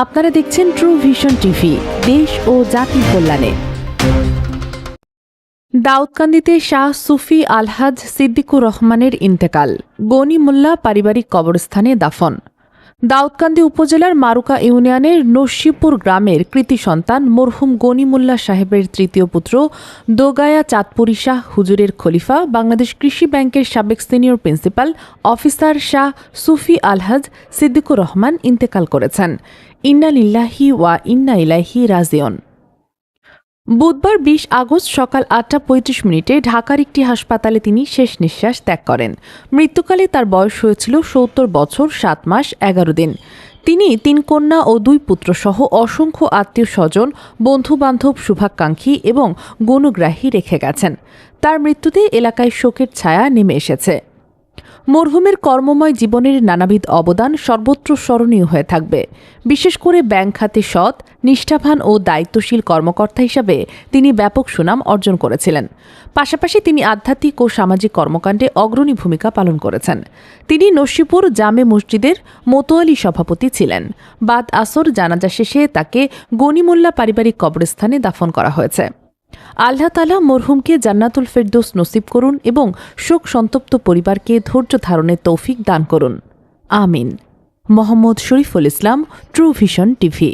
আপনারা দেখছেন true vision TV দেশ ও জাতির কল্যাণে। দাউদকান্দিতে শাহ সুফি আলহাজ সিদ্দিকুর রহমানের ইন্তেকাল। গনি মোল্লা পারিবারিক কবরস্থানে দাফন। দাউদকান্দি উপজেলার মারুকা ইউনিয়নের নসিপুর গ্রামের কৃতি সন্তান মরহুম গনিমুল্লাহ সাহেবের তৃতীয় পুত্র দোগায়া চাঁদপুরি শাহ হুজুরের খলিফা, বাংলাদেশ কৃষি ব্যাংকের সাবেক senior principal officer Shah Sufi আলহাজ সিদ্দিকুর রহমান ইন্তেকাল করেছেন। ইন্না লিল্লাহি ওয়া ইন্না ইলাহি রাজিয়ন বুধবার বিশ আগস্ট সকাল আটটা পঁয়ত্রিশ মিনিটে ঢাকার একটি হাসপাতালে তিনি শেষ নিঃশ্বাস ত্যাগ করেন। মৃত্যুকালে তার বয়স হয়েছিল সত্তর বছর, সাত মাস, এগারো দিন। তিনি তিন কন্যা ও দুই পুত্রসহ অসংখ্য আত্মীয় স্বজন বন্ধুবান্ধব শুভাকাঙ্ক্ষী এবং গণগ্রাহী রেখে গেছেন। তার মৃত্যুতে এলাকায় শোকের ছায়া নেমে এসেছে। মরহুমের কর্মময় জীবনের নানাবিধ অবদান সর্বত্র স্মরণীয় হয়ে থাকবে। বিশেষ করে ব্যাংক খাতে সৎ নিষ্ঠাভান ও দায়িত্বশীল কর্মকর্তা হিসাবে তিনি ব্যাপক সুনাম অর্জন করেছিলেন। পাশাপাশি তিনি আধ্যাত্মিক ও সামাজিক কর্মকাণ্ডে অগ্রণী ভূমিকা পালন করেছেন। তিনি নসিপুর জামে মসজিদের মোতোয়ালি সভাপতি ছিলেন। বাদ আসর জানাজা শেষে তাকে গনিমুল্লা পারিবারিক কবরস্থানে দাফন করা হয়েছে। আল্লাহ তালা মরহুমকে জান্নাতুল ফেরদোস নসিব করুন এবং শোক সন্তপ্ত পরিবারকে ধৈর্য ধারণের তৌফিক দান করুন। আমিন। Mohammad Shariful Islam true vision TV